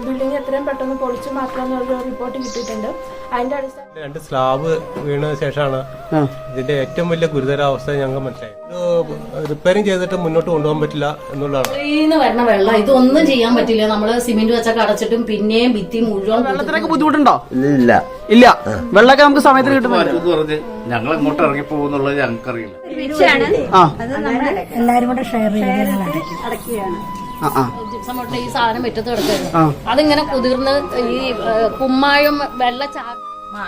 Building എത്രയും പെട്ടെന്ന് പൊളിച്ചു മാറ്റാമെന്നുള്ള റിപ്പോർട്ട് കിട്ടിയിട്ടുണ്ട്. അതിന്റെ അടിസ്ഥാനം രണ്ട് സ്ലാബ് വീണ ശേഷമാണ് ഇതിന്റെ ഏറ്റവും വലിയ ഗുരുതരാവസ്ഥ ഞങ്ങൾക്ക് മനസ്സിലായി ഇത് റിപ്പയറിംഗ് ചെയ്തിട്ട് മുന്നോട്ട് കൊണ്ടുപോകാൻ പറ്റില്ല എന്നുള്ളതാണ്. ഈന്ന് വരുന്ന വെള്ളം ഇതൊന്നും ചെയ്യാൻ പറ്റില്ല. നമ്മൾ സിമെന്റ് വെച്ചൊക്കെ അടച്ചിട്ടും പിന്നെയും ഭിത്തി മുഴുവൻ വെള്ളത്തിനൊക്കെ ബുദ്ധിമുട്ടുണ്ടോ? ഇല്ല ഇല്ല. വെള്ളമൊക്കെ നമുക്ക് സമയത്തിന് കിട്ടുന്നില്ല എന്ന് പറഞ്ഞ് ഞങ്ങൾ എങ്ങോട്ട് ഇറങ്ങി പോകുന്നുള്ളത് ഞങ്ങൾക്കറിയില്ല എല്ലാരും കൂടെ ഷെയർ ചെയ്ത് ആ ആ. ജിപ്സം ഈ സാധനം മുറ്റത്ത് കിടക്കായിരുന്നു അതിങ്ങനെ കുതിർന്ന് ഈ കുമ്മായും വെള്ള ചാ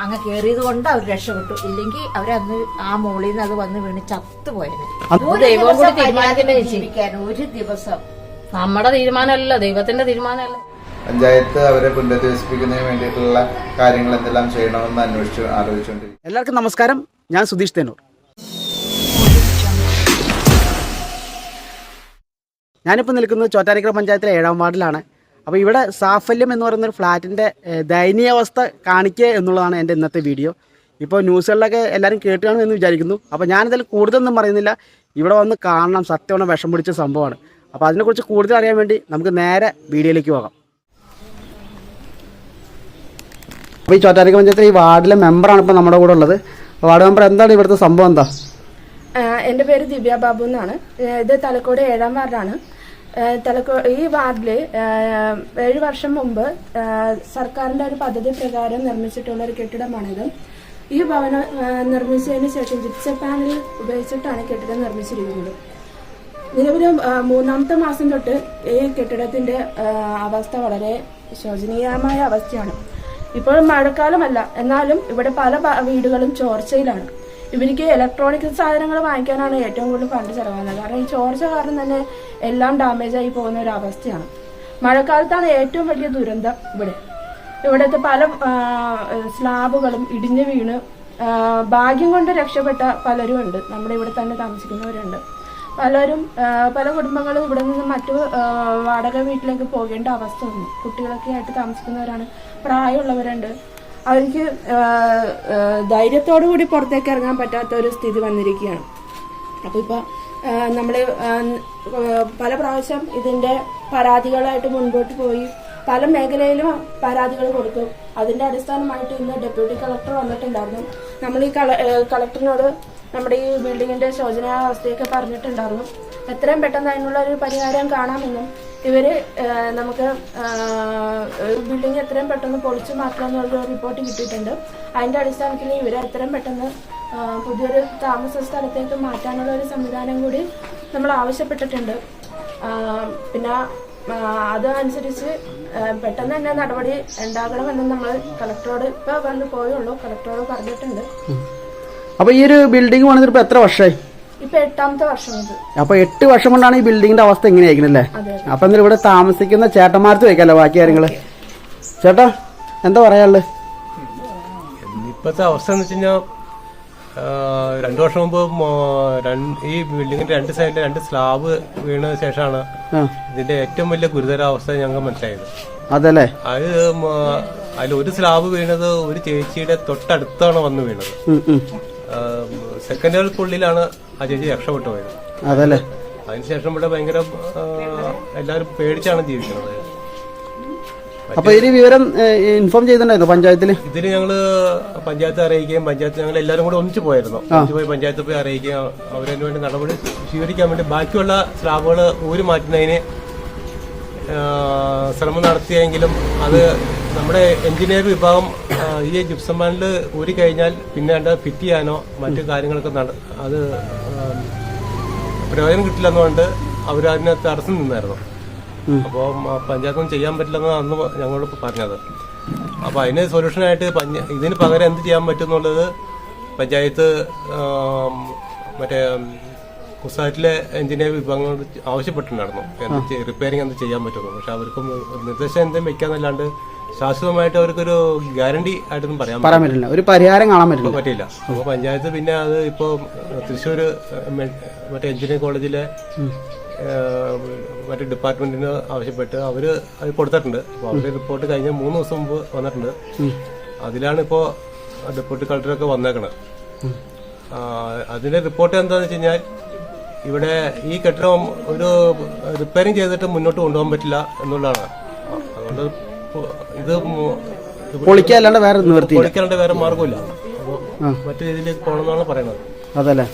അങ്ങ് കയറിയത് കൊണ്ട് അവർ രക്ഷപ്പെട്ടു. ഇല്ലെങ്കിൽ അവരന്ന് ആ മോളിൽ നിന്ന് അത് വന്ന് വീണ് ചത്തുപോയത്. ദൈവം കൂടി തീരുമാനത്തിന്റെ ജീവിക്കാൻ ഒരു ദിവസം. നമ്മുടെ തീരുമാനമല്ല ദൈവത്തിന്റെ തീരുമാനമല്ല. പഞ്ചായത്ത് അവരെ പുനരധിവസിപ്പിക്കുന്നതിന് വേണ്ടിയിട്ടുള്ള കാര്യങ്ങൾ എന്തെല്ലാം ചെയ്യണമെന്ന് അന്വേഷിച്ചു ആലോചിച്ചുകൊണ്ടിരിക്കും എല്ലാവർക്കും നമസ്കാരം. ഞാൻ സുധീഷ് തേനൂർ. ഞാനിപ്പോൾ നിൽക്കുന്നത് ചോറ്റാനിക്കര പഞ്ചായത്തിലെ ഏഴാം വാർഡിലാണ്. അപ്പോൾ ഇവിടെ സാഫല്യം എന്ന് പറയുന്ന ഒരു ഫ്ലാറ്റിന്റെ ദയനീയാവസ്ഥ കാണിക്കുക എന്നുള്ളതാണ് എന്റെ ഇന്നത്തെ വീഡിയോ. ഇപ്പോൾ ന്യൂസുകളിലൊക്കെ എല്ലാവരും കേട്ടുകയാണ് എന്ന് വിചാരിക്കുന്നു. അപ്പോൾ ഞാനിതിൽ കൂടുതലൊന്നും പറയുന്നില്ല. ഇവിടെ വന്ന് കാണണം സത്യമാണ് വിഷം പിടിച്ച സംഭവമാണ്. അപ്പോൾ അതിനെക്കുറിച്ച് കൂടുതൽ അറിയാൻ വേണ്ടി നമുക്ക് നേരെ വീഡിയോയിലേക്ക് പോകാം. അപ്പോൾ ഈ ചോറ്റാനിക്കര പഞ്ചായത്തിലെ ഈ വാർഡിലെ മെമ്പറാണ് ഇപ്പോൾ നമ്മുടെ കൂടെ ഉള്ളത്. വാർഡ് മെമ്പർ എന്താണ് ഇവിടുത്തെ സംഭവം എന്താ? എന്റെ പേര് ദിവ്യ ബാബു എന്നാണ്. ഇത് തലക്കോട് ഏഴാം വാർഡാണ്. തലക്കോ ഈ വാർഡിൽ ഏഴ് വർഷം മുമ്പ് സർക്കാരിന്റെ ഒരു പദ്ധതി പ്രകാരം നിർമ്മിച്ചിട്ടുള്ള ഒരു കെട്ടിടമാണിത്. ഈ ഭവനം നിർമ്മിച്ചതിന് ശേഷം ജിപ്സ പാനൽ ഉപയോഗിച്ചിട്ടാണ് കെട്ടിടം നിർമ്മിച്ചിരിക്കുന്നത്. നിലവിൽ മൂന്നാമത്തെ മാസം തൊട്ട് ഈ കെട്ടിടത്തിന്റെ അവസ്ഥ വളരെ ശോചനീയമായ അവസ്ഥയാണ്. ഇപ്പോഴും മഴക്കാലമല്ല. എന്നാലും ഇവിടെ പല വീടുകളും ചോർച്ചയിലാണ്. ഇവർക്ക് ഇലക്ട്രോണിക്സ് സാധനങ്ങൾ വാങ്ങിക്കാനാണ് ഏറ്റവും കൂടുതൽ ഫണ്ട് ചെലവാകുന്നത്. കാരണം ഈ ചോർച്ച കാരണം തന്നെ എല്ലാം ഡാമേജ് ആയി പോകുന്ന ഒരു അവസ്ഥയാണ്. മഴക്കാലത്താണ് ഏറ്റവും വലിയ ദുരന്തം ഇവിടെ. ഇവിടുത്തെ പല സ്ലാബുകളും ഇടിഞ്ഞു വീണ് ഭാഗ്യം കൊണ്ട് രക്ഷപ്പെട്ട പലരും ഉണ്ട്. നമ്മുടെ ഇവിടെ തന്നെ താമസിക്കുന്നവരുണ്ട്. പലരും പല കുടുംബങ്ങളും ഇവിടെ നിന്ന് മറ്റു വാടക വീട്ടിലേക്ക് പോകേണ്ട അവസ്ഥ വന്നു. കുട്ടികളൊക്കെ ആയിട്ട് താമസിക്കുന്നവരാണ്. പ്രായമുള്ളവരുണ്ട്. അവർക്ക് ധൈര്യത്തോടു കൂടി പുറത്തേക്ക് ഇറങ്ങാൻ പറ്റാത്ത ഒരു സ്ഥിതി വന്നിരിക്കുകയാണ്. അപ്പോൾ ഇപ്പോൾ നമ്മൾ പല പ്രാവശ്യം ഇതിന്റെ പരാതികളായിട്ട് മുൻപോട്ട് പോയി പല മേഖലയിലും പരാതികൾ കൊടുത്തു. അതിന്റെ അടിസ്ഥാനമായിട്ട് ഇന്ന് ഡെപ്യൂട്ടി കളക്ടർ വന്നിട്ടുണ്ടായിരുന്നു. നമ്മൾ ഈ കള- കളക്ടറിനോട് നമ്മുടെ ഈ ബിൽഡിങ്ങിന്റെ ശോചനീയാവസ്ഥയൊക്കെ പറഞ്ഞിട്ടുണ്ടായിരുന്നു. എത്രയും പെട്ടെന്ന് അതിനുള്ള ഒരു പരിഹാരം കാണാമെന്നും ഇവർ നമുക്ക് ബിൽഡിംഗ് എത്രയും പെട്ടെന്ന് പൊളിച്ചു മാറ്റണം മാറ്റാമെന്നുള്ള റിപ്പോർട്ട് കിട്ടിയിട്ടുണ്ട്. അതിന്റെ അടിസ്ഥാനത്തിൽ ഇവരെ എത്രയും പെട്ടെന്ന് പുതിയൊരു താമസ സ്ഥലത്തേക്ക് മാറ്റാനുള്ള ഒരു സംവിധാനം കൂടി നമ്മൾ ആവശ്യപ്പെട്ടിട്ടുണ്ട്. പിന്നെ അതനുസരിച്ച് പെട്ടെന്ന് തന്നെ നടപടി ഉണ്ടാകണമെന്ന് നമ്മൾ കളക്ടറോട് ഇപ്പൊ വന്ന് പോയുള്ളൂ. കളക്ടറോട് പറഞ്ഞിട്ടുണ്ട്. അപ്പോൾ ഈ ഒരു ബിൽഡിംഗ് പണിതിട്ട് എത്ര വർഷമായി ഇപ്പൊ എട്ടാമത്തെ വർഷം ഇത് അപ്പൊ എട്ട് വർഷം കൊണ്ടാണ് ഈ ബിൽഡിങ്ങിന്റെ അവസ്ഥ എങ്ങനെയായിരിക്കും അല്ലേ? അതെ അപ്പൊ എന്തായാലും ഇവിടെ താമസിക്കുന്ന ചേട്ടന്മാർക്ക് ചോദിക്കാല്ലോ ബാക്കി കാര്യങ്ങൾ? ചേട്ടാ എന്താ പറയാനുള്ളത്? ഇപ്പോഴത്തെ അവസ്ഥ എന്ന് വെച്ച് കഴിഞ്ഞാൽ രണ്ടു വർഷം മുമ്പ് ഈ ബിൽഡിങ്ങിന്റെ രണ്ട് സൈഡിൽ രണ്ട് സ്ലാബ് വീണ ശേഷമാണ് ഇതിന്റെ ഏറ്റവും വലിയ ഗുരുതരാവസ്ഥ ഞങ്ങൾക്ക് മനസ്സിലായത്. അതല്ലേ? അത് അതിൽ ഒരു സ്ലാബ് വീണത് ഒരു ചേച്ചിയുടെ തൊട്ടടുത്താണ് വന്ന് വീണത്. സെക്കൻഡുകൾക്കുള്ളിലാണ് ആ ചേച്ചി രക്ഷപ്പെട്ടു പോയത് അതല്ലേ? അതിനുശേഷം ഇവിടെ ഭയങ്കര എല്ലാവരും പേടിച്ചാണ് ജീവിക്കുന്നത്. അപ്പൊ ഇനി വിവരം ഇൻഫോം ചെയ്തിട്ടുണ്ടായിരുന്നു പഞ്ചായത്തിൽ ഇതിന് ഞങ്ങൾ പഞ്ചായത്ത് അറിയിക്കുകയും പഞ്ചായത്ത് ഞങ്ങൾ എല്ലാവരും കൂടെ ഒന്നിച്ചു പോയിരുന്നു ഒന്നിച്ചു പോയി പഞ്ചായത്ത് പോയി അറിയിക്കുകയും അവരതിനു വേണ്ടി നടപടി സ്വീകരിക്കാൻ വേണ്ടി ബാക്കിയുള്ള സ്ലാബുകൾ ഊരി മാറ്റുന്നതിന് ശ്രമം നടത്തിയെങ്കിലും അത് നമ്മുടെ എഞ്ചിനീയർ വിഭാഗം ഈ ജിപ്സം മാനിൽ ഊരി കഴിഞ്ഞാൽ പിന്നെ അത് ഫിറ്റ് ചെയ്യാനോ മറ്റു കാര്യങ്ങളൊക്കെ നട- അത് പ്രയോജനം അവർ അതിന് തടസ്സം നിന്നായിരുന്നു. അപ്പോൾ പഞ്ചായത്തൊന്നും ചെയ്യാൻ പറ്റില്ലെന്നാണ് അന്ന് ഞങ്ങളോട് പറഞ്ഞത്. അപ്പോൾ അതിന് സൊല്യൂഷനായിട്ട് പഞ്ച ഇതിന് പകരം എന്ത് ചെയ്യാൻ പറ്റും എന്നുള്ളത് പഞ്ചായത്ത് മറ്റേ കുസാറ്റിലെ എഞ്ചിനീയർ വിഭാഗങ്ങളോട് ആവശ്യപ്പെട്ടിട്ടുണ്ടായിരുന്നു. എന്ത് റിപ്പയറിങ് എന്ത് ചെയ്യാൻ പറ്റുന്നു. പക്ഷെ അവർക്കും നിർദ്ദേശം എന്തെങ്കിലും വെക്കാന്നല്ലാണ്ട് ശാശ്വതമായിട്ട് അവർക്കൊരു ഗ്യാരണ്ടി ആയിട്ടൊന്നും പറയാൻ പറയാൻ പറ്റില്ല. ഒരു പരിഹാരം കാണാൻ പറ്റില്ല. പറ്റില്ല അപ്പോൾ പഞ്ചായത്ത് പിന്നെ അത് ഇപ്പോൾ തൃശ്ശൂർ മറ്റേ എഞ്ചിനീയറിംഗ് കോളേജിലെ മറ്റേ ഡിപ്പാർട്ട്മെന്റിന് ആവശ്യപ്പെട്ട് അവർ അത് കൊടുത്തിട്ടുണ്ട്. അപ്പോൾ അവരുടെ റിപ്പോർട്ട് കഴിഞ്ഞ മൂന്ന് ദിവസം മുമ്പ് വന്നിട്ടുണ്ട്. അതിലാണ് ഇപ്പോൾ ഡെപ്യൂട്ടി കളക്ടറൊക്കെ വന്നേക്കണത്. അതിന്റെ റിപ്പോർട്ട് എന്താണെന്ന് വെച്ച് കഴിഞ്ഞാൽ ഇവിടെ ഈ കെട്ടിടം ഒരു റിപ്പയറിംഗ് ചെയ്തിട്ട് മുന്നോട്ട് കൊണ്ടുപോകാൻ പറ്റില്ല എന്നുള്ളതാണ്. അതുകൊണ്ട് ഇത് പൊളിക്കാല്ലാണ്ട് വേറെ നിവർത്തി പൊളിക്കാണ്ട് വേറെ മാർഗമില്ല മറ്റു രീതിയിലേക്ക് പോകണമെന്നാണ് പറയുന്നത് അതല്ലേ?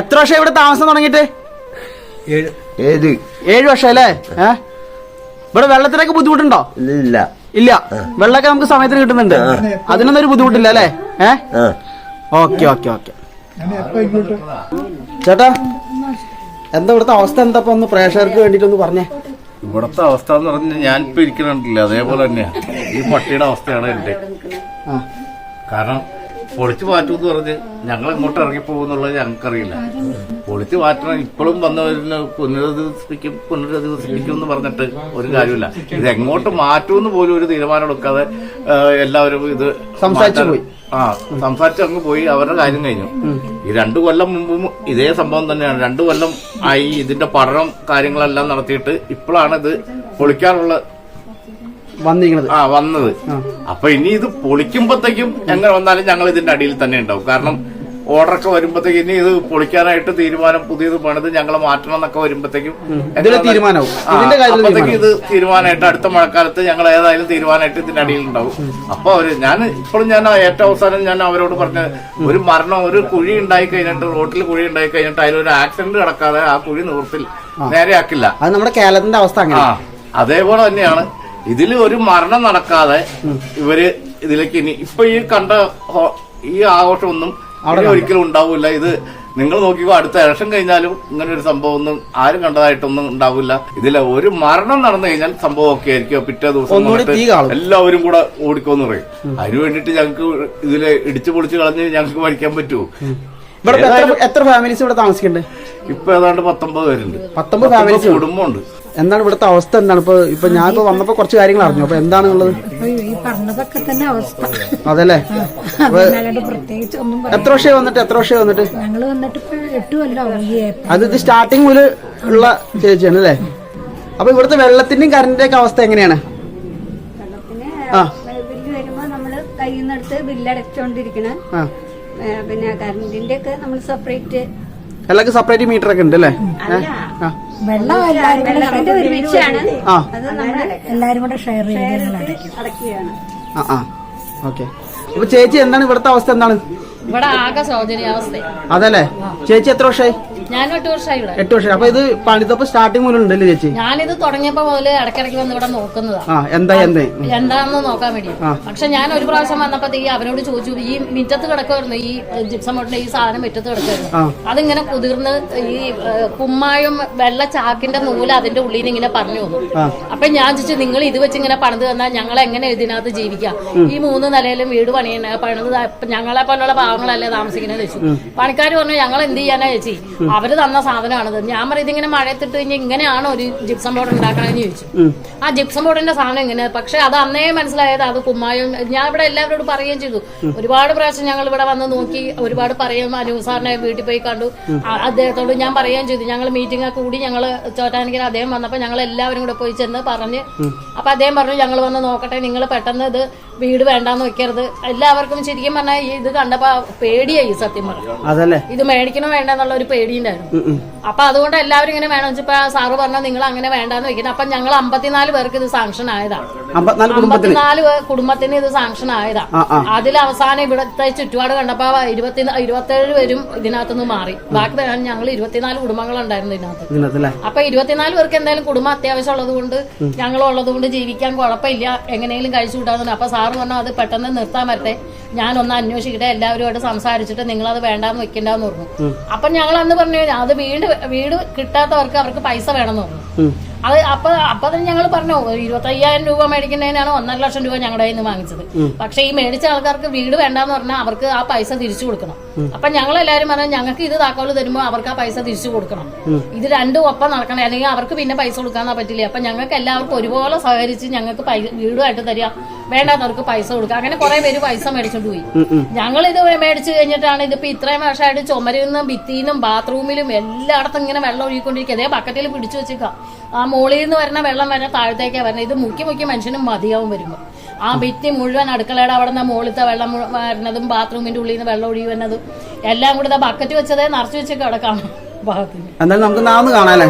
എത്ര വർഷം ഇവിടെ താമസം തുടങ്ങിയിട്ട്? ഏഴ് ഏഴ് വർഷം അല്ലേ ഇവിടെ വെള്ളത്തിനൊക്കെ ബുദ്ധിമുട്ടുണ്ടോ? ഇല്ല ഇല്ല. വെള്ളമൊക്കെ നമുക്ക് സമയത്തിന് കിട്ടുന്നുണ്ട്. അതിനൊന്നും ഒരു ബുദ്ധിമുട്ടില്ല അല്ലേ? ഏ? Okay okay okay. ചേട്ടാ എന്താ ഇവിടുത്തെ അവസ്ഥ എന്താ ഇപ്പൊ ഒന്ന് പ്രേക്ഷകർക്ക് വേണ്ടിട്ടൊന്ന് പറഞ്ഞേ? ഇവിടത്തെ അവസ്ഥ എന്ന് പറഞ്ഞാൽ ഞാൻ ഇപ്പൊ ഇരിക്കണില്ല അതേപോലെ തന്നെയാ. ഈ പട്ടിയുടെ അവസ്ഥയാണ് എന്റെ കാരണം പൊളിച്ചു മാറ്റൂന്ന് പറഞ്ഞ് ഞങ്ങൾ എങ്ങോട്ട് ഇറങ്ങിപ്പോകുന്നുള്ളത് ഞങ്ങൾക്കറിയില്ല. പൊളിച്ചു മാറ്റണം ഇപ്പോഴും വന്നവരിന് പുനരധിവസിപ്പിക്കും പുനരധിവസിപ്പിക്കും എന്ന് പറഞ്ഞിട്ട് ഒരു കാര്യമില്ല. ഇത് എങ്ങോട്ട് മാറ്റുമെന്ന് പോലും ഒരു തീരുമാനം എടുക്കാതെ എല്ലാവരും ഇത് സംസാരിച്ചു പോയി. ആ സംസാരിച്ച് അങ്ങ് പോയി അവരുടെ കാര്യം കഴിഞ്ഞു. ഈ രണ്ടു കൊല്ലം മുമ്പും ഇതേ സംഭവം തന്നെയാണ്. രണ്ടു കൊല്ലം ആയി ഇതിന്റെ പഠനം കാര്യങ്ങളെല്ലാം നടത്തിയിട്ട് ഇപ്പോഴാണ് ഇത് പൊളിക്കാനുള്ള വന്നിരിക്കുന്നത്. ആ വന്നത്. അപ്പൊ ഇനി ഇത് പൊളിക്കുമ്പോഴത്തേക്കും എങ്ങനെ വന്നാലും ഞങ്ങൾ ഇതിന്റെ അടിയിൽ തന്നെ ഉണ്ടാവും. കാരണം ഓർഡറൊക്കെ വരുമ്പോഴത്തേക്കും ഇനി ഇത് പൊളിക്കാനായിട്ട് തീരുമാനം പുതിയത് പണിത് ഞങ്ങൾ മാറ്റണം എന്നൊക്കെ വരുമ്പോഴത്തേക്കും അപ്പോഴത്തേക്കും ഇത് തീരുമാനമായിട്ട് അടുത്ത മഴക്കാലത്ത് ഞങ്ങൾ ഏതായാലും തീരുമാനമായിട്ട് ഇതിന്റെ അടിയിൽ ഉണ്ടാവും അപ്പൊ അവർ ഞാൻ ഇപ്പോഴും ഞാൻ ഏറ്റവും അവസാനം ഞാൻ അവരോട് പറഞ്ഞ ഒരു മരണം ഒരു കുഴി ഉണ്ടായി കഴിഞ്ഞിട്ട് റോട്ടിൽ കുഴി ഉണ്ടായി കഴിഞ്ഞിട്ട് അതിലൊരു ആക്സിഡന്റ് കിടക്കാതെ ആ കുഴി നിവർത്തിൽ നേരെയാക്കില്ല. അത് നമ്മുടെ കേരളത്തിന്റെ അവസ്ഥ അങ്ങനെ. അതേപോലെ തന്നെയാണ്. ഇതിൽ ഒരു മരണം നടക്കാതെ ഇവർ ഇതിലേക്ക് ഇനി ഇപ്പൊ ഈ കണ്ട ഈ ആഘോഷമൊന്നും ഇനി ഒരിക്കലും ഉണ്ടാവില്ല ഇത് നിങ്ങൾ നോക്കിക്കോ അടുത്ത ഇലക്ഷൻ കഴിഞ്ഞാലും ഇങ്ങനെ ഒരു സംഭവം ഒന്നും ആരും കണ്ടതായിട്ടൊന്നും ഉണ്ടാവില്ല ഇതിലെ ഒരു മരണം നടന്നു കഴിഞ്ഞാൽ സംഭവം ഒക്കെ ആയിരിക്കും. പിറ്റേ ദിവസം. എല്ലാവരും കൂടെ ഓടിക്കോന്ന് പറയും. അതിനു വേണ്ടിട്ട് ഞങ്ങൾക്ക് ഇതിലെ ഇടിച്ചു പൊളിച്ച് കളഞ്ഞ് ഞങ്ങൾക്ക് മരിക്കാൻ പറ്റുമോ ഇവിടെ എത്ര ഫാമിലീസ് ഇവിടെ താമസിക്കുന്നുണ്ട്? ഇപ്പൊ ഏതാണ്ട് പത്തൊമ്പത് പേരുണ്ട്. പത്തൊമ്പത് കുടുംബമുണ്ട്. എന്താണ് ഇവിടുത്തെ അവസ്ഥ? എന്താണ് ഇപ്പൊ ഇപ്പൊ ഞാൻ ഇപ്പൊ വന്നപ്പോ കുറച്ച് കാര്യങ്ങൾ അറിഞ്ഞു. അപ്പൊ എന്താണുള്ളത്? പറഞ്ഞതൊക്കെ തന്നെ അവസ്ഥ. അതല്ലേ? എത്ര വർഷം വന്നിട്ട്? എത്ര വർഷം വന്നിട്ട്? ഞങ്ങൾ വന്നിട്ട് എട്ട് കൊല്ലം അത് ഇത് സ്റ്റാർട്ടിങ് മുതൽ ഉള്ള ചേച്ചിയാണ് അല്ലേ? അപ്പൊ ഇവിടുത്തെ വെള്ളത്തിന്റെയും കറണ്ടിന്റെ ഒക്കെ അവസ്ഥ എങ്ങനെയാണ്? ആ. ബില്ല് വരുമ്പോ നമ്മൾ കയ്യിൽ ആ. പിന്നെ കറണ്ടിന്റെ ഒക്കെ നമ്മൾ സെപ്പറേറ്റ് എല്ലാവർക്കും സെപ്പറേറ്റ് മീറ്റർ ഒക്കെ ഉണ്ട് അല്ലേ? ഏ? ആ വെള്ളം ആ. എല്ലാരും കൂടെ ഷെയർ ചെയ്ത് ആ ആ. ഓക്കെ. അപ്പൊ ചേച്ചി എന്താണ് ഇവിടുത്തെ അവസ്ഥ എന്താണ്? ഇവിടെ ആകെ ശോചനീയാവസ്ഥ അതല്ലേ? ചേച്ചി എത്ര വർഷമായി ഞാൻ എട്ട് വർഷമായി ഇവിടെ. എട്ട് വർഷം. അപ്പൊ ഇത് പണിതപ്പോ സ്റ്റാർട്ടിങ് മുതൽ ഉണ്ടല്ലേ ചേച്ചി? ഞാനിത് തുടങ്ങിയപ്പോ മുതൽ ഇടക്കിടക്ക് വന്ന് ഇവിടെ നോക്കുന്നതാ. ആ എന്താ എന്താ എന്താണെന്ന് നോക്കാൻ വേണ്ടി. പക്ഷെ ഞാൻ ഒരു പ്രാവശ്യം വന്നപ്പോഴത്തേക്ക് അവരോട് ചോദിച്ചു ഈ മിറ്റത്ത് കിടക്കുമായിരുന്നു ഈ ജിപ്സം ബോർഡിന്റെ ഈ സാധനം മിറ്റത്ത് കിടക്കുമായിരുന്നു. അതിങ്ങനെ കുതിർന്ന് ഈ കുമ്മായും വെള്ള ചാക്കിന്റെ നൂൽ അതിന്റെ ഉള്ളിൽ നിന്ന് ഇങ്ങനെ പറഞ്ഞു വന്നു. ആ. അപ്പൊ ഞാൻ ചോദിച്ചു നിങ്ങൾ ഇത് വെച്ച് ഇങ്ങനെ പണിത് തന്നാൽ ഞങ്ങൾ എങ്ങനെ ഇതിനകത്ത് ജീവിക്കാം? ഈ മൂന്ന് നിലയിലും വീട് പണിയണ പണിത് ഞങ്ങളെ പോലുള്ള പാവങ്ങളല്ലേ താമസിക്കുന്നത് ചോദിച്ചു പണിക്കാർ പറഞ്ഞു ഞങ്ങൾ എന്ത് ചെയ്യാനാ ചേച്ചി? അവർ തന്ന സാധനമാണിത്. ഞാൻ പറയും ഇതിങ്ങനെ മഴയത്തിട്ട് കഴിഞ്ഞാൽ ഇങ്ങനെയാണ് ഒരു ജിപ്സം ബോർഡ് ഉണ്ടാക്കണമെന്ന് ചോദിച്ചു. ആ ജിപ്സം ബോർഡിന്റെ സാധനം ഇങ്ങനെ പക്ഷെ അത് അന്നേ മനസ്സിലായത് അത് കുമ്മായും. ഞാൻ ഇവിടെ എല്ലാവരോടും പറയുകയും ചെയ്തു. ഒരുപാട് പ്രാവശ്യം ഞങ്ങൾ ഇവിടെ വന്ന് നോക്കി ഒരുപാട് പറയും. അനു സാറിനെ വീട്ടിൽ പോയി കണ്ടു. അദ്ദേഹത്തോട് ഞാൻ പറയുകയും ചെയ്തു. ഞങ്ങൾ മീറ്റിംഗ് ഒക്കെ കൂടി ഞങ്ങൾ ചോറ്റാനിക്കര അദ്ദേഹം വന്നപ്പോൾ ഞങ്ങൾ എല്ലാവരും കൂടെ പോയി ചെന്ന് പറഞ്ഞ് അപ്പൊ അദ്ദേഹം പറഞ്ഞു ഞങ്ങൾ വന്ന് നോക്കട്ടെ നിങ്ങൾ പെട്ടെന്ന് ഇത് വീട് വേണ്ടാന്ന് വെക്കരുത്. എല്ലാവർക്കും ശരിക്കും പറഞ്ഞാൽ ഇത് കണ്ടപ്പോ പേടിയായി സത്യം പറഞ്ഞു. അതല്ലേ? ഇത് മേടിക്കണോ വേണ്ട എന്നുള്ള ഒരു പേടിയുണ്ടായിരുന്നു. അപ്പൊ അതുകൊണ്ട് എല്ലാവരും ഇങ്ങനെ വേണം വെച്ചപ്പോ സാറ് പറഞ്ഞു നിങ്ങൾ അങ്ങനെ വേണ്ടാന്ന് വെക്കുന്നത് അപ്പൊ ഞങ്ങൾ അമ്പത്തിനാല് പേർക്ക് ഇത് സാങ്ഷൻ ആയതാണ് അമ്പത്തിനാല് കുടുംബത്തിന് ഇത് സാങ്ഷൻ ആയതാ. ആ, ആ. അതിൽ അവസാനം ഇവിടുത്തെ ചുറ്റുപാട് കണ്ടപ്പോ ഇരുപത്തി ഇരുപത്തേഴ് പേരും ഇതിനകത്തുനിന്ന് മാറി. ബാക്കി ഞങ്ങൾ ഇരുപത്തിനാല് കുടുംബങ്ങളുണ്ടായിരുന്നു ഇതിനകത്ത്. അപ്പൊ ഇരുപത്തിനാല് പേർക്ക് എന്തായാലും കുടുംബം അത്യാവശ്യം ഉള്ളത് കൊണ്ട് ഞങ്ങൾ ഉള്ളത് കൊണ്ട് ജീവിക്കാൻ കുഴപ്പമില്ല. എങ്ങനെയെങ്കിലും കഴിച്ചു കൂട്ടാന്ന് അപ്പൊ സാറ് പറഞ്ഞാൽ അത് പെട്ടെന്ന് നിർത്താൻ വരട്ടെ. ഞാനൊന്ന് അന്വേഷിക്കട്ടെ എല്ലാവരുമായിട്ട് സംസാരിച്ചിട്ട് നിങ്ങൾ അത് വേണ്ടാന്ന് വെക്കണ്ടെന്ന് പറഞ്ഞു. അപ്പൊ ഞങ്ങൾ അന്ന് പറഞ്ഞു അത് വീട് വീട് കിട്ടാത്തവർക്ക് അവർക്ക് പൈസ വേണമെന്ന് പറഞ്ഞു. അത് അപ്പൊ അപ്പൊ തന്നെ ഞങ്ങൾ പറഞ്ഞു ഇരുപത്തയ്യായിരം രൂപ മേടിക്കുന്നതിനാണ് ഒന്നര ലക്ഷം രൂപ ഞങ്ങളുടെ കയ്യിൽ നിന്ന് വാങ്ങിച്ചത് പക്ഷെ ഈ മേടിച്ച ആൾക്കാർക്ക് വീട് വേണ്ടാന്ന് പറഞ്ഞാൽ അവർക്ക് ആ പൈസ തിരിച്ചു കൊടുക്കണം. അപ്പൊ ഞങ്ങൾ എല്ലാവരും പറഞ്ഞു ഞങ്ങൾക്ക് ഇത് താക്കോൽ തരുമ്പോൾ അവർക്ക് ആ പൈസ തിരിച്ചു കൊടുക്കണം. ഇത് രണ്ടും ഒപ്പം നടക്കണം അല്ലെങ്കിൽ അവർക്ക് പിന്നെ പൈസ കൊടുക്കാൻ പറ്റില്ല? അപ്പൊ ഞങ്ങൾക്ക് എല്ലാവർക്കും ഒരുപോലെ സഹകരിച്ച് ഞങ്ങൾക്ക് വീടുമായിട്ട് തരിക. വേണ്ടാത്തവർക്ക് പൈസ കൊടുക്കുക അങ്ങനെ കുറെ പേര് പൈസ മേടിച്ചോണ്ട് പോയി. ഞങ്ങൾ ഇത് മേടിച്ചു കഴിഞ്ഞിട്ടാണ് ഇതിപ്പോ ഇത്രയും വർഷമായിട്ട് ചുമരുന്നും ഭിത്തിന്നും ബാത്റൂമിലും എല്ലായിടത്തും ഇങ്ങനെ വെള്ളം ഒഴുകിക്കൊണ്ടിരിക്കുക അതേ ബക്കറ്റിൽ പിടിച്ചു വെച്ചേക്കാം. ആ മുകളിൽ നിന്ന് വരുന്ന വെള്ളം വരെ താഴത്തേക്കാ വരുന്നത്. ഇത് മുക്കി മുക്കി മനുഷ്യനും മതിയാവും വരുമ്പോൾ ആ ഭിത്തി മുഴുവൻ അടുക്കളയുടെ അവിടെ നിന്ന് മുകളിലത്തെ വെള്ളം വരണതും വരുന്നതും ബാത്റൂമിന്റെ ഉള്ളിൽ നിന്ന് വെള്ളം ഒഴുകി വരുന്നതും എല്ലാം കൂടി ബക്കറ്റ് വെച്ചതേ നിറച്ചു വെച്ചൊക്കെ അവിടെ കാണാം ഭാഗത്തിന് എന്തായാലും നമുക്ക് നാന്ന് കാണാല്ലേ?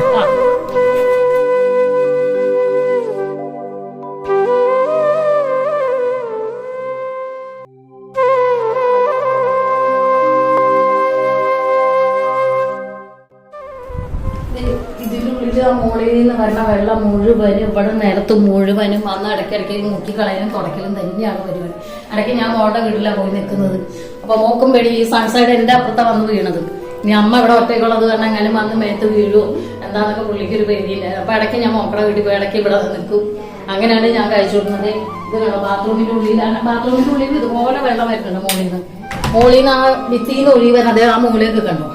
മുഴുവനും ഇവിടെ നേരത്ത് മുഴുവനും വന്ന് ഇടയ്ക്കിടയ്ക്ക് മുക്കിക്കളയാനും തുടക്കലും തന്നെയാണ് പരിപാടി. ഇടയ്ക്ക് ഞാൻ മോളുടെ വീട്ടിലാണ് പോയി നിൽക്കുന്നത്. അപ്പൊ മോക്കും ഈ സൺസൈഡ് എന്റെ അപ്പുറത്താ വന്ന് വീണത്. ഇനി അമ്മ ഇവിടെ ഒറ്റയ്ക്കുള്ളത് കാരണം എങ്ങനെ വന്ന് മേത്ത് വീഴുമോ എന്താന്നൊക്കെ പുള്ളിക്ക് ഒരു പേടിയില്ല. അപ്പൊ ഇടയ്ക്ക് ഞാൻ മോക്കടെ വീട്ടിൽ പോയി ഇടയ്ക്ക് ഇവിടെ നിൽക്കും. അങ്ങനെയാണ് ഞാൻ കഴിച്ചു കൊടുക്കുന്നത്. ഇത് കണ്ടോ ബാത്റൂമിന്റെ ഉള്ളിലാണ്. ബാത്റൂമിന്റെ ഉള്ളിൽ ഇതുപോലെ വെള്ളം വരുന്നുണ്ട് മുകളിൽ നിന്ന് മുകളിൽ നിന്ന് ആ ഭിത്തിയിൽ ഒഴുകി വരുന്നത് ആ മുകളിലേക്ക് കണ്ടോ?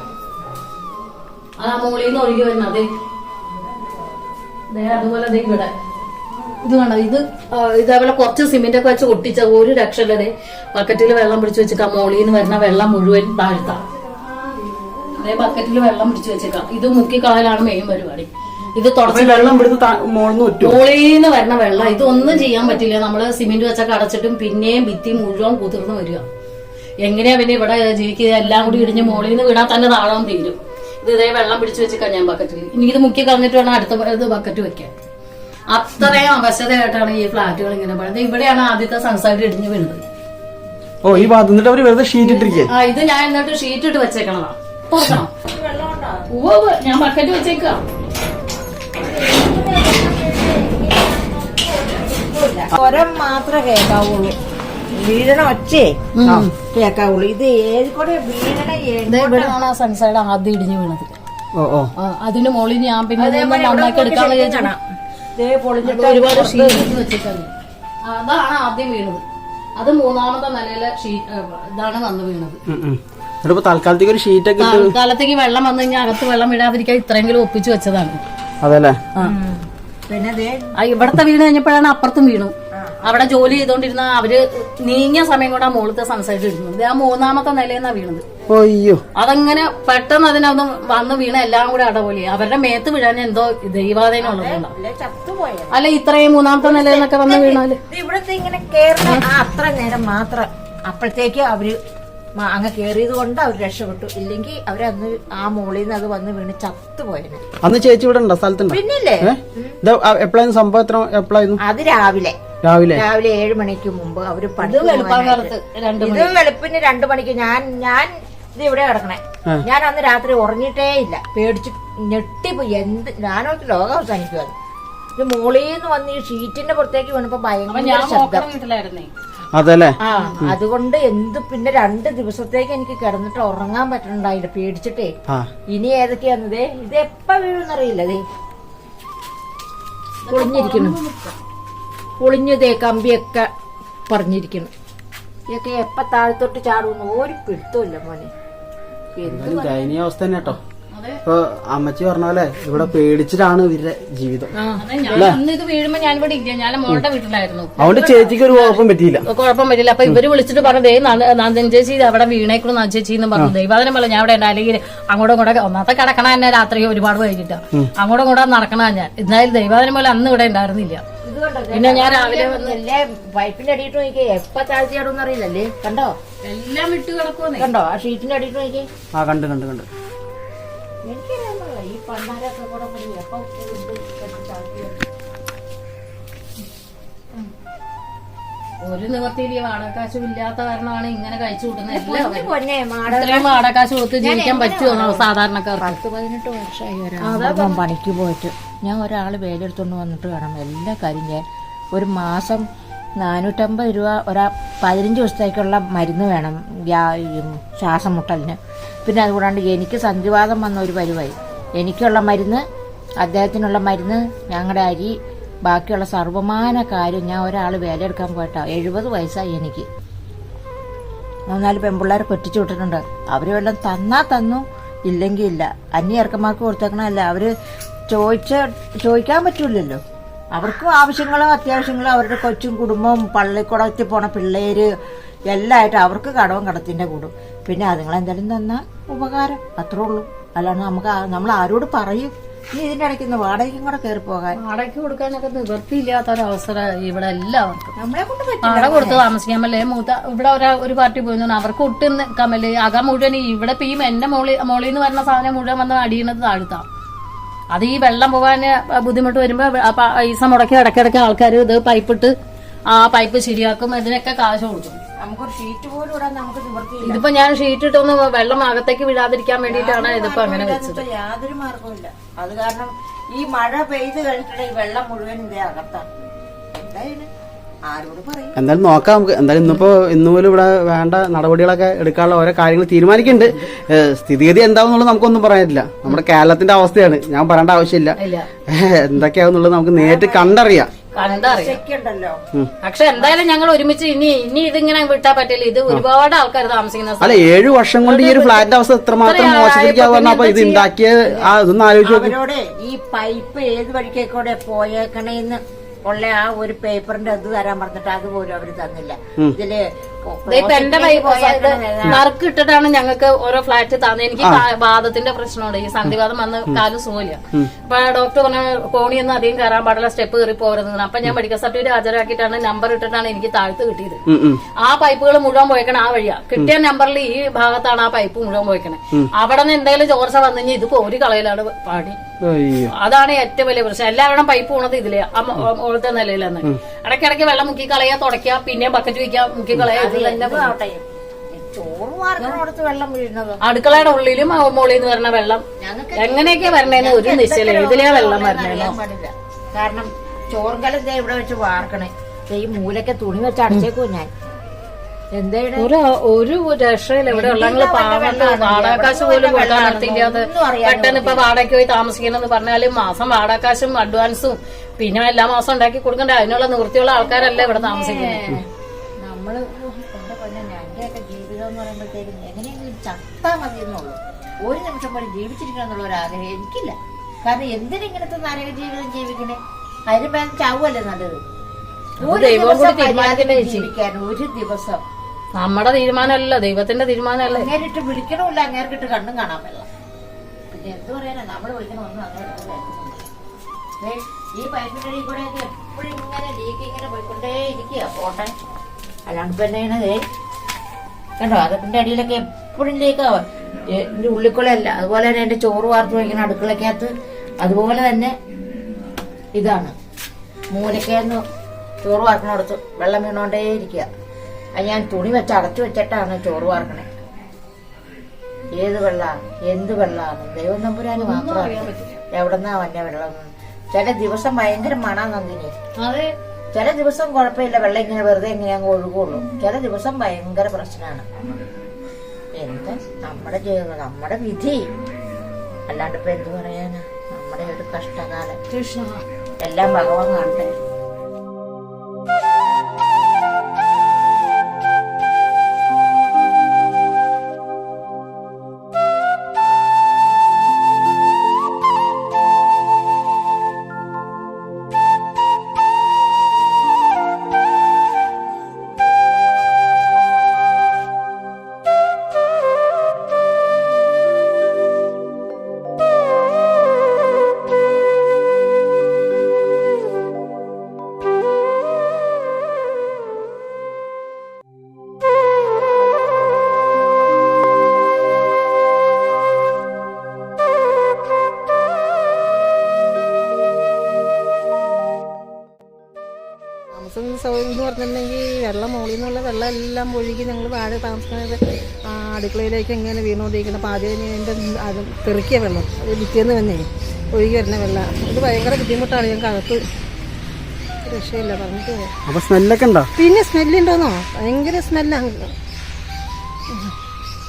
ആ മുകളിൽ നിന്ന് ഒഴുകി വരുന്നത് അതുപോലെ ദേ ഇവിടെ. ഇത് കണ്ട ഇത് ഇതേപോലെ കുറച്ച് സിമെന്റ് ഒക്കെ വെച്ച് ഒട്ടിച്ച ഒരു രക്ഷല്ലേ ബക്കറ്റിൽ വെള്ളം പിടിച്ചു വെച്ചേക്കാം. മോളിൽ നിന്ന് വരുന്ന വെള്ളം മുഴുവൻ താഴ്ത്താം. അതേ ബക്കറ്റിൽ വെള്ളം പിടിച്ചു വെച്ചേക്കാം. ഇത് മുക്കിക്കളയലാണ് മെയിൻ പരിപാടി. ഇത് തുടച്ച് വെള്ളം മോളിന്ന് വരുന്ന വെള്ളം. ഇതൊന്നും ചെയ്യാൻ പറ്റില്ല. നമ്മൾ സിമെന്റ് വെച്ചൊക്കെ അടച്ചിട്ടും പിന്നെയും ഭിത്തി മുഴുവൻ കുതിർന്ന് വരിക. എങ്ങനെയാ പിന്നെ ഇവിടെ ജീവിക്കുക? എല്ലാം കൂടി ഇടിഞ്ഞ് മോളിൽ നിന്ന് വിടാൻ തന്നെ താഴാൻ തീരും. ഇത് വെള്ളം പിടിച്ചു വെച്ച് ഞാൻ ബക്കറ്റിൽ ഇനി ഇത് മുക്കി കളഞ്ഞിട്ട് വേണം അടുത്ത ഇത് ബക്കറ്റ് വെക്കാൻ. അത്രയും അവശതയായിട്ടാണ് ഈ ഫ്ലാറ്റുകൾ ഇങ്ങനെ പണിത്. ഇവിടെയാണ് ആദ്യത്തെ സൺസൈഡ് ഇടിഞ്ഞു വീണത്. ഓ ഈ എന്നിട്ട് അവർ വെറുതെ ഷീറ്റ് ഇട്ടിരിക്കേ? ആ ഇത് ഞാൻ എന്നിട്ട് ഷീറ്റ് ഇട്ട് വെച്ചേക്കണതാ. തുറക്കണം ഉവ്വ് ഉവ്വ്, ഞാൻ ബക്കറ്റ് വെച്ചേക്കാം. സ്വരം മാത്രമേ കേൾക്കാവുള്ളൂ. വീഴണ ഒച്ചേ. കേൾക്കാവുള്ളൂ ഇത് ഏത് കൂടെ? വീഴണ ഇവിടെയാണ് ആ സൺസൈഡ് ആദ്യം ഇടിഞ്ഞു വീണത്. ഓ ഓ. അതിന് മുകളിൽ ഞാൻ പിന്നെ നന്നാക്കി എടുക്കാന്ന് വിചാരിച്ചു. പൊളിഞ്ഞിട്ട് ഒരുപാട് ഷീറ്റ് വെച്ചിട്ടുണ്ട്. അതാണ് ആദ്യം വീണത്. അത് മൂന്നാമത്തെ നിലയിലെ ഇതാണ് വന്ന് വീണത്. താൽക്കാലത്തേക്ക് ഒരു ഷീറ്റ് ഒക്കെ ഇട്ട് വെള്ളം വന്നു കഴിഞ്ഞാൽ അകത്ത് വെള്ളം വിടാതിരിക്കാൻ ഇത്രയെങ്കിലും ഒപ്പിച്ചു വെച്ചതാണ്. അതല്ലേ? പിന്നെ ഇവിടത്തെ വീണ് കഴിഞ്ഞപ്പോഴാണ് അപ്പുറത്തും വീണു. അവിടെ ജോലി ചെയ്തോണ്ടിരുന്ന അവർ നീങ്ങിയ സമയം കൊണ്ട് ആ മോളത്തെ ഇടുന്നത് ഇത് ആ മൂന്നാമത്തെ നിലയെന്നാ വീണത്. അയ്യോ. അതങ്ങനെ പെട്ടെന്ന് അതിനൊന്നും വന്ന് വീണ എല്ലാം കൂടെ അടപൊളി അവരുടെ മേത്ത് വീഴാൻ എന്തോ ദൈവാധീനം ഉള്ളതുകൊണ്ടാണ് അല്ലേ ചത്തുപോയ? അല്ല ഇത്രയും മൂന്നാമത്തെ നിലയെന്നൊക്കെ വന്ന് വീണാൽ? ഇവിടുത്തെ ഇങ്ങനെ ആ അത്ര നേരം മാത്രം അപ്പോഴത്തേക്ക് അവർ അങ്ങ് കയറിയത് കൊണ്ട് അവർ രക്ഷപ്പെട്ടു. ഇല്ലെങ്കിൽ അവരന്ന് ആ മോളിൽ നിന്ന് അത് വന്ന് വീണ് ചത്തുപോയനെ. അന്ന് ചേച്ചി ഇവിടെ ഉണ്ടോ? സ്ഥലത്തുണ്ടോ? പിന്നില്ലേ? എപ്പോഴായിരുന്നു? അത് രാവിലെ. രാവിലെ? രാവിലെ ഏഴ് മണിക്ക് മുമ്പ് അവർ രണ്ട് ഇത് വെളുപ്പിന് രണ്ടു മണിക്ക്. ഞാൻ ഞാൻ ഇത് ഇവിടെ കിടക്കണേ. ഞാൻ അന്ന് രാത്രി ഉറങ്ങിയിട്ടേ ഇല്ല. പേടിച്ച് ഞെട്ടിപ്പോയി. എന്ത് ഞാനോട്ട് ലോകം അവസാനിക്കുവായിരുന്നു ഇത് മോളിൽ നിന്ന് വന്ന് ഈ ഷീറ്റിന്റെ പുറത്തേക്ക് വീണപ്പോ ഭയങ്കര ഞാൻ ശബ്ദം. അതല്ലേ? ആ അതുകൊണ്ട് എന്ത് പിന്നെ രണ്ട് ദിവസത്തേക്ക് എനിക്ക് കിടന്നിട്ട് ഉറങ്ങാൻ പറ്റണ്ടായില്ല പേടിച്ചിട്ടേ. ഇനി ഏതൊക്കെയാന്നതേ ഇത് എപ്പ വീഴുന്നറിയില്ല ദേ. പൊളിഞ്ഞിരിക്കുന്നു. പൊളിഞ്ഞതേ കമ്പിയൊക്കെ പറഞ്ഞിരിക്കുന്നു. ഇതൊക്കെ എപ്പ താഴത്തോട്ട് ചാടുന്നു ഒരു പിടുത്തമില്ല മോനെ. അവസ്ഥ ദയനീയാവസ്ഥ തന്നെ കേട്ടോ ഇപ്പൊ അമ്മച്ചി പറഞ്ഞ പോലെ ഇവിടെ പേടിച്ചിട്ടാണ് ഇവരുടെ ജീവിതം. ഇത് വീഴുമ്പോ ഞാൻ ഇവിടെ ഇല്ല ഞാൻ മോളുടെ വീട്ടിലായിരുന്നു. അതുകൊണ്ട് ചേച്ചിക്ക് ഒരു കുഴപ്പം പറ്റിയില്ല. കുഴപ്പം പറ്റില്ല അപ്പൊ ഇവർ വിളിച്ചിട്ട് പറഞ്ഞു ദേ നന്ദൻ ചേച്ചി അവിടെ വീണേക്കുള്ള നന്ദൻ ചേച്ചി എന്ന് പറഞ്ഞു. ദൈവാദനം പോലെ ഞാൻ അവിടെ ഉണ്ട്. അല്ലെങ്കിൽ അങ്ങോട്ടും കൂടെ ഒന്നാമത്തെ കിടക്കണ തന്നെ രാത്രി ഒരുപാട് കഴിഞ്ഞിട്ട് അങ്ങോട്ടും കൂടെ നടക്കണ ഞാൻ. എന്തായാലും ദൈവാദനം പോലെ അന്ന് ഇവിടെ ഉണ്ടായിരുന്നില്ല. ഇത് കണ്ടോ? പിന്നെ ഞാൻ രാവിലെ വന്ന് എല്ലാ പൈപ്പിന്റെ അടിയിട്ട് നോക്കിയേ എപ്പ ചാടും അറിയില്ലല്ലേ? കണ്ടോ? എല്ലാം വിട്ട് കിടക്കുവോ കണ്ടോ? ആ ഷീറ്റിന്റെ അടിയിട്ട് നോക്കിയേ. ആ കണ്ട് കണ്ട് കണ്ട്. എനിക്കറിയാൻ പാടില്ല. ഈ പണ്ടാരൊക്കെ കൂടെ കൂടി എപ്പോ ഇത് കെട്ടി താഴ്ത്തി ഒരു നിവർത്തിയില്ല വാടകക്കാശും ഇല്ലാത്ത കാരണമാണ് ഇങ്ങനെ കഴിച്ചു കൂട്ടുന്നത്. വാടകക്കാശ് കൊടുത്ത് ജീവിക്കാൻ പറ്റുമോ സാധാരണക്കാർക്ക്? പത്ത് പതിനെട്ട് വർഷമായി ഒരാൾ പണിക്ക് പോയിട്ട്. ഞാൻ ഒരാൾ വേലെടുത്തോണ്ട് വന്നിട്ട് വേണം എല്ലാ കാര്യം ഒരു മാസം നാനൂറ്റമ്പത് രൂപ ഒരാ പതിനഞ്ച് ദിവസത്തേക്കുള്ള മരുന്ന് വേണം ശ്വാസം മുട്ടലിന് പിന്നെ അതുകൂടാണ്ട് എനിക്ക് സന്ധിവാദം വന്ന ഒരു പരിവായി. എനിക്കുള്ള മരുന്ന് അദ്ദേഹത്തിനുള്ള മരുന്ന് ഞങ്ങളുടെ അരി ബാക്കിയുള്ള സർവമാന കാര്യം ഞാൻ ഒരാൾ വേലയെടുക്കാൻ പോയിട്ടാ. എഴുപത് വയസ്സായി എനിക്ക്. മൂന്നാൽ പെൺപിള്ളേരെ കൊറ്റിച്ചു വിട്ടിട്ടുണ്ട്. അവർ വല്ലതും തന്നാ തന്നു ഇല്ലെങ്കിൽ ഇല്ല. അന്യർക്കന്മാർക്ക് കൊടുത്തേക്കണല്ല അവർ ചോദിച്ച ചോദിക്കാൻ പറ്റൂലല്ലോ അവർക്കും ആവശ്യങ്ങളും അത്യാവശ്യങ്ങളും അവരുടെ കൊച്ചും കുടുംബവും പള്ളിക്കുടത്തിൽ പോണ പിള്ളേര് എല്ലായിട്ട് അവർക്ക് കടവും കടത്തിന്റെ കൂടും. പിന്നെ അതുങ്ങളെന്തായാലും തന്നാൽ ഉപകാരം. അത്രേ ഉള്ളൂ. അല്ലാണ്ട് നമുക്ക് നമ്മൾ ആരോട് പറയും? ഇനി ഇതിന്റെ ഇടയ്ക്ക് ഇന്ന് വാടകയ്ക്കും കൂടെ കയറി പോകാൻ. വാടകയ്ക്ക് കൊടുക്കാനൊക്കെ നിവൃത്തിയില്ലാത്ത ഒരവസരം ഇവിടെ എല്ലാവർക്കും. നമ്മളെ കൊണ്ട് വാടക കൊടുത്ത് താമസിക്കാൻ പറ്റില്ല മൂത്ത ഇവിടെ ഒരാ ഒരു പാർട്ടി പോയിരുന്നു അവർക്ക് ഒട്ടും കമൽ അകം മുഴുവൻ ഇവിടെ ഇപ്പം ഈ എന്റെ മോളി മോളിൽ നിന്ന് വരുന്ന സാധനം മുഴുവൻ വന്ന് അടിയണത് താഴ്ത്താ. അത് ഈ വെള്ളം പോകാൻ ബുദ്ധിമുട്ട് വരുമ്പോ ആ പ- പൈസ മുടക്കി ഇടയ്ക്കിടയ്ക്ക് ആൾക്കാർ ഇത് പൈപ്പിട്ട് ആ പൈപ്പ് ശരിയാക്കും ഇതിനൊക്കെ കാശ് കൊടുക്കും. നമുക്കൊരു ഷീറ്റ് പോലും ഇടാൻ നമുക്ക് നിവൃത്തിയില്ല. ഇതിപ്പോ ഞാൻ ഷീറ്റ് ഇട്ടൊന്ന് വെള്ളം അകത്തേക്ക് വിടാതിരിക്കാൻ വേണ്ടിട്ടാണ് ഇതിപ്പോ അങ്ങനെ വെച്ചത്. യാതൊരു മാർഗമില്ല അത് കാരണം ഈ മഴ പെയ്ത് കഴിഞ്ഞിട്ടുണ്ടെങ്കിൽ വെള്ളം മുഴുവൻ ഇതേ അകത്താണ്. എന്തായാലും എന്തായാലും നോക്കാം നമുക്ക്. എന്തായാലും ഇന്നിപ്പോ ഇന്ന് പോലും ഇവിടെ വേണ്ട നടപടികളൊക്കെ എടുക്കാനുള്ള ഓരോ കാര്യങ്ങൾ തീരുമാനിക്കുന്നുണ്ട്. സ്ഥിതിഗതി എന്താവുന്നുള്ളത് നമുക്കൊന്നും പറയാനില്ല. നമ്മുടെ കേരളത്തിന്റെ അവസ്ഥയാണ്. ഞാൻ പറയേണ്ട ആവശ്യമില്ല. എന്തൊക്കെയാവുന്നുള്ളത് നമുക്ക് നേരിട്ട് കണ്ടറിയാം. പക്ഷെ എന്തായാലും ഞങ്ങൾ ഒരുമിച്ച് ഇനി ഇനി ഇതിങ്ങനെ വിട്ടാ പറ്റില്ല ഇത് ഒരുപാട് ആൾക്കാർ താമസിക്കുന്ന അല്ല. ഏഴു വർഷം കൊണ്ട് ഈ ഒരു ഫ്ലാറ്റ് അവസ്ഥ എത്രമാത്രം ഇത്രയും മോശത്തിലേക്കാന്ന് ഇത് ഉണ്ടാക്കിയ ആ ആലോചിച്ചു ആലോചിച്ച് ഈ പൈപ്പ് ഏത് വഴിക്കേക്കൂടെ പോയേക്കണേന്ന് ഉള്ള ആ ഒരു പേപ്പറിന്റെ അത് തരാൻ പറഞ്ഞിട്ട് അതുപോലും അവർ തന്നില്ല. ഇതിൽ ഇപ്പൊ എന്റെ നറുക്ക് ഇട്ടിട്ടാണ് ഞങ്ങൾക്ക് ഓരോ ഫ്ലാറ്റ് തന്നെ എനിക്ക് വാദത്തിന്റെ പ്രശ്നമുണ്ട്. ഈ സന്ധിവാദം വന്ന് കാലും സൂര്യ അപ്പൊ ഡോക്ടർ പറഞ്ഞ കോണിയൊന്നും അധികം കയറാൻ പാടില്ല സ്റ്റെപ്പ് കയറി പോരുന്നത് അപ്പൊ ഞാൻ മെഡിക്കൽ സർട്ടിഫിക്കറ്റ് ഹാജരാക്കിയിട്ടാണ് നമ്പർ ഇട്ടിട്ടാണ് എനിക്ക് താഴ്ത്ത് കിട്ടിയത്. ആ പൈപ്പുകൾ മുഴുവൻ പോയിക്കണം ആ വഴിയാ. കിട്ടിയ നമ്പറിൽ ഈ ഭാഗത്താണ് ആ പൈപ്പ് മുഴുവൻ പോയിക്കണേ. അവിടെ നിന്ന് എന്തെങ്കിലും ചോർച്ച വന്നു കഴിഞ്ഞാൽ ഇത് കോരി കളയിലാണ് പാടി അതാണ് ഏറ്റവും വലിയ പ്രശ്നം. എല്ലാവരുടെ പൈപ്പ് പോണത് ഇതിലെ. ഓളത്തെ നിലയിലാണ്. ഇടയ്ക്കിടയ്ക്ക് വെള്ളം മുക്കി കളയാ തുടയ്ക്കുക പിന്നെ ബക്കറ്റ് വയ്ക്കുക മുക്കി കളയാ ഇത് തന്നെ ചോറ് അടുക്കളയുടെ ഉള്ളിലും ആ മുകളിൽ നിന്ന് വരണ വെള്ളം. എങ്ങനെയൊക്കെ വരണേന്ന് ഒരു നിശ്ചയില്ല ഇതിലേ വെള്ളം വരണേന്നോ. കാരണം ചോറുകലം ദേ ഇവിടെ വെച്ച് വാർക്കണേ. ദേ ഈ മൂലൊക്കെ തുണി വെച്ച് അടച്ചേക്കോ ഞാൻ. ഒരു ഒരു രക്ഷയില്ല ഇവിടെ ഉള്ള വാടകക്കാശ് പോലും കൊടുക്കാൻ നടത്തില്ലാതെ പെട്ടെന്ന് ഇപ്പൊ വാടകയ്ക്ക് പോയി താമസിക്കണമെന്ന് പറഞ്ഞാൽ മാസം വാടകക്കാശും അഡ്വാൻസും പിന്നെ എല്ലാ മാസം ഉണ്ടാക്കി കൊടുക്കണ്ട? അതിനുള്ള നിവൃത്തിയുള്ള ആൾക്കാരല്ല ഇവിടെ താമസിക്കുന്നത്. നമ്മൾ ജീവിതം എന്ന് പറയുമ്പോഴത്തേക്കും എങ്ങനെയെങ്കിലും ചത്താ മതി എന്നുള്ളൂ ഒരു നിമിഷം പോലും ജീവിച്ചിരിക്കണം എന്നുള്ള ഒരു ആഗ്രഹം എനിക്കില്ല. കാരണം എന്തിനും ഇങ്ങനത്തെ നരക ജീവിതം ജീവിക്കണേ? അതിന് മേലെ ചാവുമല്ലേ നല്ലത്? ഒരു ദിവസം ജീവിക്കാൻ ഒരു ദിവസം നമ്മുടെ തീരുമാനമല്ല ദൈവത്തിന്റെ തീരുമാനമല്ല. അങ്ങേരിട്ട് വിളിക്കണമില്ല അങ്ങേർക്കിട്ട് കണ്ണും കാണാൻ പറ്റില്ല പിന്നെ എന്ത് പറയാനാ നമ്മൾ വിളിക്കണമെന്നും അങ്ങേർക്ക് ഈ പൈപ്പിന്റെ അടിയിൽ കൂടെ എപ്പോഴും ഇങ്ങനെ ലീക്ക് ഇങ്ങനെ പോയിക്കൊണ്ടേ ഇരിക്കുക പോട്ടെ. അല്ലാണ്ട് ദേ കണ്ടോ അതിന്റെ അടിയിലൊക്കെ എപ്പോഴും ലീക്കാവാ എന്റെ ഉള്ളിക്കുളയല്ല. അതുപോലെ തന്നെ എന്റെ ചോറ് വാർത്ത് വയ്ക്കുന്ന അടുക്കളക്കകത്ത് അതുപോലെ തന്നെ ഇതാണ്. മൂലക്കേന്ന് ചോറ് വാർക്കണോടത്ത് വെള്ളം വീണോണ്ടേ ഇരിക്കുക അത് ഞാൻ തുണി വെച്ച് അടച്ചു വെച്ചിട്ടാണ് ചോറ് വാർക്കണേ ഏത് വെള്ള എന്ത് വെള്ളമാണ് ദൈവം നമ്പുരാന് മാത്രമാണ് എവിടെന്നാ വന്ന വെള്ളം? ചില ദിവസം ഭയങ്കര മണാ നന്ദിനി. അതെ. ചില ദിവസം കുഴപ്പമില്ല. വെള്ളം ഇങ്ങനെ വെറുതെ ഇങ്ങനെ അങ്ങ് ഒഴുകുള്ളൂ. ചില ദിവസം ഭയങ്കര പ്രശ്നമാണ്. എന്താ? നമ്മുടെ ജീവിതം നമ്മുടെ വിധി. അല്ലാണ്ട് ഇപ്പൊ എന്ത് പറയാനാ? നമ്മുടെ ഒരു കഷ്ടകാലം. എല്ലാം ഭഗവാൻ കാണട്ടെ. എല്ലാം ഒഴുകി ഞങ്ങൾ വാഴ താമസിക്കുന്നത് അടുക്കളയിലേക്ക് ഇങ്ങനെ വീണുകൊണ്ടിരിക്കുന്ന. അതിന്റെ അത് തെറിക്കിയ വെള്ളം അത് ഭിത്തിയെന്ന് തന്നെ ഒഴുകി വരുന്ന വെള്ളം. ഇത് ഭയങ്കര ബുദ്ധിമുട്ടാണ് ഞങ്ങൾക്ക് അകത്ത് രക്ഷയില്ല പറഞ്ഞിട്ട് സ്മെല്ലൊക്കെ ഉണ്ടോ? പിന്നെ സ്മെല്ലുണ്ടോന്നോ? ഭയങ്കര സ്മെല്ലാണ്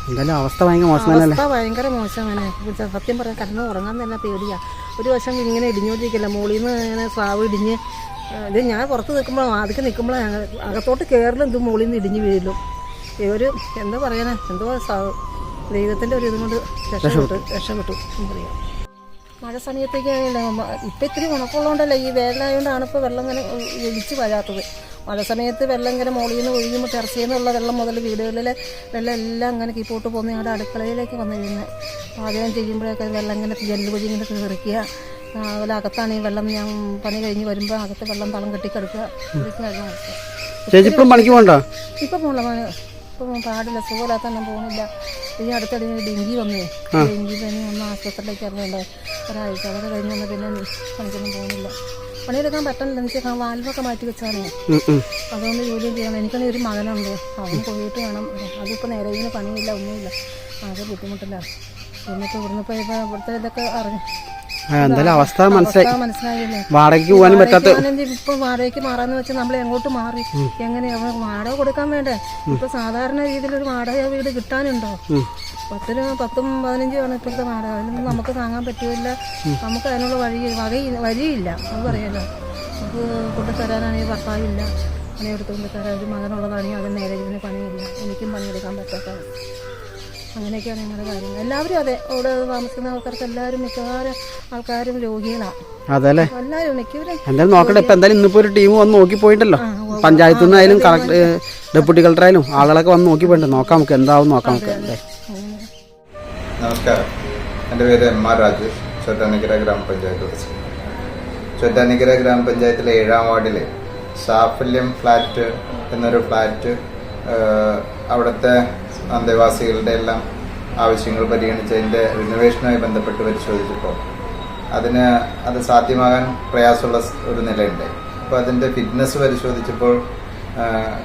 എന്തായാലും അവസ്ഥ ഭയങ്കര അവസ്ഥ മോശമാണ്. സത്യം പറയാൻ കടന്ന് ഉറങ്ങാൻ തന്നെ പേടിയാ. ഒരു വശം ഇങ്ങനെ ഇടിഞ്ഞോണ്ടിരിക്കില്ല മുകളിൽ നിന്ന് ഇങ്ങനെ സ്രാവ് ഇടിഞ്ഞ് ഇത് ഞാൻ പുറത്ത് നിൽക്കുമ്പോൾ ആദ്യം നിൽക്കുമ്പോൾ അകത്തോട്ട് കയറലും ഇത് മുകളിൽ നിന്ന് ഇടിഞ്ഞു വീഴലും. ഒരു എന്താ പറയാനാ എന്തോ ദൈവത്തിന്റെ ഒരു ഇതും കൊണ്ട് രക്ഷപ്പെട്ടു. രക്ഷപ്പെട്ടു എന്ന് പറയാം. മഴ സമയത്തേക്ക് ഇപ്പം ഇത്തിരി ഉണക്കമുള്ളതുകൊണ്ടല്ലേ ഈ വേനലായതുകൊണ്ടാണ് ഇപ്പോൾ വെള്ളം ഇങ്ങനെ ഒഴിച്ച് വരാത്തത്. മഴ സമയത്ത് വെള്ളം ഇങ്ങനെ മുകളിൽ നിന്ന് ഒഴിയുമ്പോൾ ടെറസിൽ നിന്നുള്ള വെള്ളം മുതൽ വീടുകളിലെ വെള്ളം എല്ലാം ഇങ്ങനെ കീപ്പോട്ട് പോകുന്ന ഞങ്ങളുടെ അടുക്കളയിലേക്ക് വന്നു കഴിഞ്ഞാൽ പാചകം ചെയ്യുമ്പോഴൊക്കെ വെള്ളം ഇങ്ങനെ വഴി ഇങ്ങനെ കയറിക്കുക. അതുപോലെ അകത്താണ് ഈ വെള്ളം ഞാൻ പണി കഴിഞ്ഞ് വരുമ്പോൾ അകത്ത് വെള്ളം തളം കെട്ടിക്കെടുക്കുക ഇതൊക്കെയായിരുന്നു അവസ്ഥ ചേച്ചി ഇപ്പം പണിക്ക് പോകണ്ടോ? ഇപ്പം പോകണം ഇപ്പം പാടില്ല സുഖമില്ലാത്തൊന്നും പോകുന്നില്ല ഈ അടുത്തിടെ ഡെങ്കി വന്നേ. ഡെങ്കി പനി ഒന്ന് ആശുപത്രിയിലേക്ക് ഇറങ്ങണ്ടേ? ഒരാഴ്ച. അതൊക്കെ കഴിഞ്ഞ് വന്നാൽ പിന്നെ പണിക്കൊന്നും പോകുന്നില്ല പണിയെടുക്കാൻ പറ്റണില്ല. എന്ന് വെച്ചാൽ വാൽവൊക്കെ മാറ്റി വെച്ചാണ്. അതുകൊണ്ട് ജോലിയും ചെയ്യണം. എനിക്കാണെങ്കിൽ ഒരു മകനുണ്ട്. അവൻ പോയിട്ട് വേണം. അതിപ്പോൾ നേരെ ഇതിന് പണിയില്ല ഒന്നുമില്ല. ആകെ ബുദ്ധിമുട്ടില്ല എന്നിട്ട് ഇവിടുന്ന് ഇപ്പോൾ ഇവിടുത്തെ ഇതൊക്കെ അറിഞ്ഞു എന്തായാലും അവസ്ഥ മനസ്സിലായി. വാടകയ്ക്ക് പോകാനും പറ്റാത്ത ഇപ്പൊ വാടകയ്ക്ക് മാറാന്ന് വെച്ചാൽ നമ്മൾ എങ്ങോട്ട് മാറി? എങ്ങനെയാ വാടക കൊടുക്കാൻ വേണ്ടേ? ഇപ്പൊ സാധാരണ രീതിയിൽ ഒരു വാടക വീട് കിട്ടാനുണ്ടോ? പത്തിന് പത്തും പതിനഞ്ചും ആണ് ഇപ്പോഴത്തെ വാടക. അതിനൊന്നും നമുക്ക് താങ്ങാൻ പറ്റൂല നമുക്ക് അതിനുള്ള വഴി വഴി വഴിയില്ല. അത് പറയാലോ നമുക്ക് കൊണ്ടുതരാനാണെങ്കിൽ ഭർത്താവില്ല. പണിയെടുത്ത് കൊണ്ടുതരാൻ ഒരു മകനുള്ളതാണെങ്കിൽ അത് നേരെ പണിയില്ല. എനിക്കും പണിയെടുക്കാൻ പറ്റാത്ത. അങ്ങനെയൊക്കെയാണ് ഞങ്ങളുടെ കാര്യങ്ങൾ. എല്ലാവരും അതെ അവിടെ താമസിക്കുന്ന ആൾക്കാർക്ക് എല്ലാവരും മിക്കവാറും ആൾക്കാരും രോഗികളാണ് അതെല്ലേ? എല്ലാവരും മിക്കവരും എന്തായാലും നോക്കട്ടെ ഇപ്പൊ എന്തായാലും ഇന്നിപ്പോ ഒരു ടീം വന്ന് നോക്കി പോയിട്ടല്ലോ പഞ്ചായത്തു നിന്നായാലും കളക്ടർ ഡെപ്യൂട്ടി കളക്ടറായാലും ആളുകളൊക്കെ വന്ന് നോക്കി പോയിട്ടുണ്ട് നോക്കാം നമുക്ക് എന്താവും നോക്കാം നമുക്ക് നമസ്കാരം. എന്റെ പേര് എം ആർ രാജേഷ് ചോറ്റാനിക്കര ഗ്രാമപഞ്ചായത്ത് പ്രസിഡന്റ്. ചോറ്റാനിക്കര ഗ്രാമപഞ്ചായത്തിലെ ഏഴാം വാർഡിലെ സാഫല്യം ഫ്ലാറ്റ് എന്നൊരു ഫ്ലാറ്റ് അവിടുത്തെ അന്തേവാസികളുടെ എല്ലാം ആവശ്യങ്ങൾ പരിഗണിച്ച് അതിന്റെ റിനോവേഷനുമായി ബന്ധപ്പെട്ട് പരിശോധിച്ചപ്പോൾ അതിന് അത് സാധ്യമാകാൻ പ്രയാസമുള്ള ഒരു നിലയുണ്ട്. അപ്പോൾ അതിന്റെ ഫിറ്റ്നസ് പരിശോധിച്ചപ്പോൾ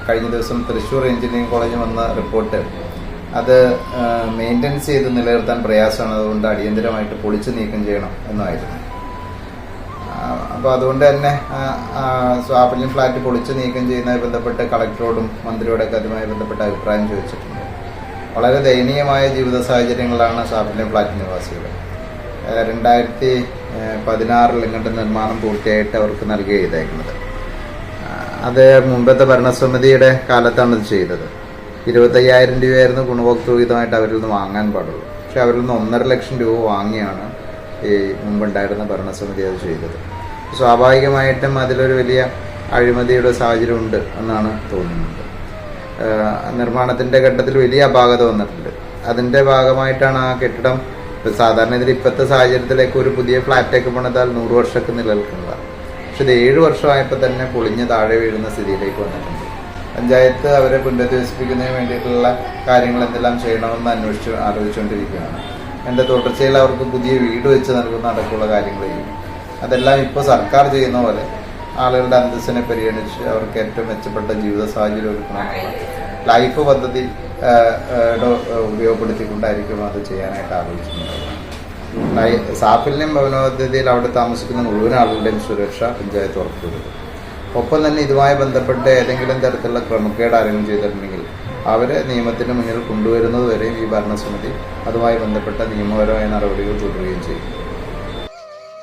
കഴിഞ്ഞ ദിവസം തൃശ്ശൂർ എഞ്ചിനീയറിംഗ് കോളേജ് വന്ന റിപ്പോർട്ട് അത് മെയിന്റനൻസ് ചെയ്ത് നിലനിർത്താൻ പ്രയാസമാണ് അതുകൊണ്ട് അടിയന്തരമായിട്ട് പൊളിച്ചു നീക്കം ചെയ്യണം എന്നായിരുന്നു. അപ്പോൾ അതുകൊണ്ട് തന്നെ സ്വാഫല്യം ഫ്ലാറ്റ് പൊളിച്ചു നീക്കം ചെയ്യുന്നതുമായി ബന്ധപ്പെട്ട് കളക്ടറോടും മന്ത്രിയോടൊക്കെ അതുമായി ബന്ധപ്പെട്ട അഭിപ്രായം ചോദിച്ചിട്ടുണ്ട്. വളരെ ദയനീയമായ ജീവിത സാഹചര്യങ്ങളാണ് സ്വാഫല്യം ഫ്ലാറ്റ് നിവാസികൾ. രണ്ടായിരത്തി പതിനാറിൽ ഇങ്ങോട്ട് നിർമ്മാണം പൂർത്തിയായിട്ട് അവർക്ക് നൽകി ചെയ്തേക്കുന്നത്. അത് മുമ്പത്തെ ഭരണസമിതിയുടെ കാലത്താണ് ഇത് ചെയ്തത്. ഇരുപത്തയ്യായിരം രൂപയായിരുന്നു ഗുണഭോക്തൃഹിതമായിട്ട് അവരിൽ നിന്ന് വാങ്ങാൻ പാടുള്ളൂ. പക്ഷെ അവരിൽ നിന്ന് ഒന്നര ലക്ഷം രൂപ വാങ്ങിയാണ് ഈ മുമ്പുണ്ടായിരുന്ന ഭരണസമിതി അത് ചെയ്തത്. സ്വാഭാവികമായിട്ടും അതിലൊരു വലിയ അഴിമതിയുടെ സാഹചര്യം ഉണ്ട് എന്നാണ് തോന്നുന്നത്. ആഹ് നിർമ്മാണത്തിന്റെ ഘട്ടത്തിൽ വലിയ അപാകത വന്നിട്ടുണ്ട്. അതിന്റെ ഭാഗമായിട്ടാണ് ആ കെട്ടിടം സാധാരണ ഇതിൽ ഇപ്പോഴത്തെ സാഹചര്യത്തിലേക്ക് ഒരു പുതിയ ഫ്ലാറ്റൊക്കെ പണിതാൽ നൂറ് വർഷമൊക്കെ നിലനിൽക്കുന്നതാണ് പക്ഷെ ഇത് ഏഴ് വർഷമായപ്പോൾ തന്നെ പൊളിഞ്ഞ് താഴെ വീഴുന്ന സ്ഥിതിയിലേക്ക് വന്നിട്ടുണ്ട്. പഞ്ചായത്ത് അവരെ പുനരധിവസിപ്പിക്കുന്നതിന് വേണ്ടിയിട്ടുള്ള കാര്യങ്ങൾ എന്തെല്ലാം ചെയ്യണമെന്ന് അന്വേഷിച്ച് ആലോചിച്ചുകൊണ്ടിരിക്കുകയാണ്. എന്റെ തുടർച്ചയിൽ അവർക്ക് പുതിയ വീട് വെച്ച് നൽകുന്ന അടക്കമുള്ള കാര്യങ്ങൾ ചെയ്യും. അതെല്ലാം ഇപ്പോൾ സർക്കാർ ചെയ്യുന്ന പോലെ ആളുകളുടെ അന്തസ്സിനെ പരിഗണിച്ച് അവർക്ക് ഏറ്റവും മെച്ചപ്പെട്ട ജീവിത സാഹചര്യം ഒരുക്കണമെന്നുള്ള ലൈഫ് പദ്ധതി ഉപയോഗപ്പെടുത്തിക്കൊണ്ടായിരിക്കും അത് ചെയ്യാനായിട്ട് ആലോചിക്കുന്നത്. സാഫല്യം ഭവന പദ്ധതിയിൽ അവിടെ താമസിക്കുന്ന മുഴുവൻ ആളുകളുടെയും സുരക്ഷ പഞ്ചായത്ത് ഉറപ്പുവരുത്തും. ഒപ്പം തന്നെ ഇതുമായി ബന്ധപ്പെട്ട് ഏതെങ്കിലും തരത്തിലുള്ള ക്രമക്കേട് ആരെങ്കിലും ചെയ്തിട്ടുണ്ടെങ്കിൽ അവരെ നിയമത്തിന് മുന്നിൽ കൊണ്ടുവരുന്നത് വരെയും ഈ ഭരണസമിതി അതുമായി ബന്ധപ്പെട്ട നിയമപരമായ നടപടികൾ തുടരുകയും ചെയ്യും.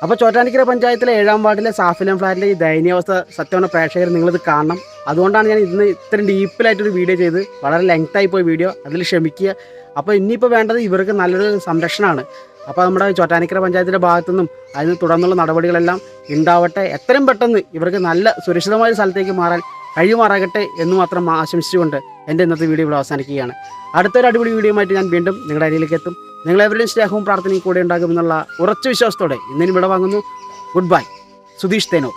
അപ്പോൾ ചോറ്റാനിക്കര പഞ്ചായത്തിലെ ഏഴാം വാർഡിലെ സാഫിലം ഫ്ലാറ്റിലെ ഈ ദയനീയാവസ്ഥ സത്യമാണ് പ്രേക്ഷകർ നിങ്ങളിത് കാണണം. അതുകൊണ്ടാണ് ഞാൻ ഇന്ന് ഇത്രയും ഡീപ്പിലായിട്ടൊരു വീഡിയോ ചെയ്ത് വളരെ ലെങ്തായി പോയ വീഡിയോ അതിൽ ക്ഷമിക്കുക. അപ്പോൾ ഇനിയിപ്പോൾ വേണ്ടത് ഇവർക്ക് നല്ലൊരു സംരക്ഷണമാണ്. അപ്പോൾ നമ്മുടെ ചോറ്റാനിക്കര പഞ്ചായത്തിന്റെ ഭാഗത്തു നിന്നും അതിന് തുടർന്നുള്ള നടപടികളെല്ലാം ഉണ്ടാവട്ടെ. എത്രയും പെട്ടെന്ന് ഇവർക്ക് നല്ല സുരക്ഷിതമായ സ്ഥലത്തേക്ക് മാറാൻ കഴിയുമാറാകട്ടെ എന്ന് മാത്രം ആശംസിച്ചുകൊണ്ട് എന്റെ ഇന്നത്തെ വീഡിയോ ഇവിടെ അവസാനിക്കുകയാണ്. അടുത്തൊരു അടിപൊളി വീഡിയോയുമായിട്ട് ഞാൻ വീണ്ടും നിങ്ങളുടെ അരിയിലേക്ക് എത്തും. നിങ്ങളെവരുടെയും സ്നേഹവും പ്രാർത്ഥനയും കൂടെ ഉണ്ടാകുമെന്നുള്ള ഉറച്ച വിശ്വാസത്തോടെ ഇന്നിനും ഇവിടെ വാങ്ങുന്നു. Good bye Sudheesh Thenur.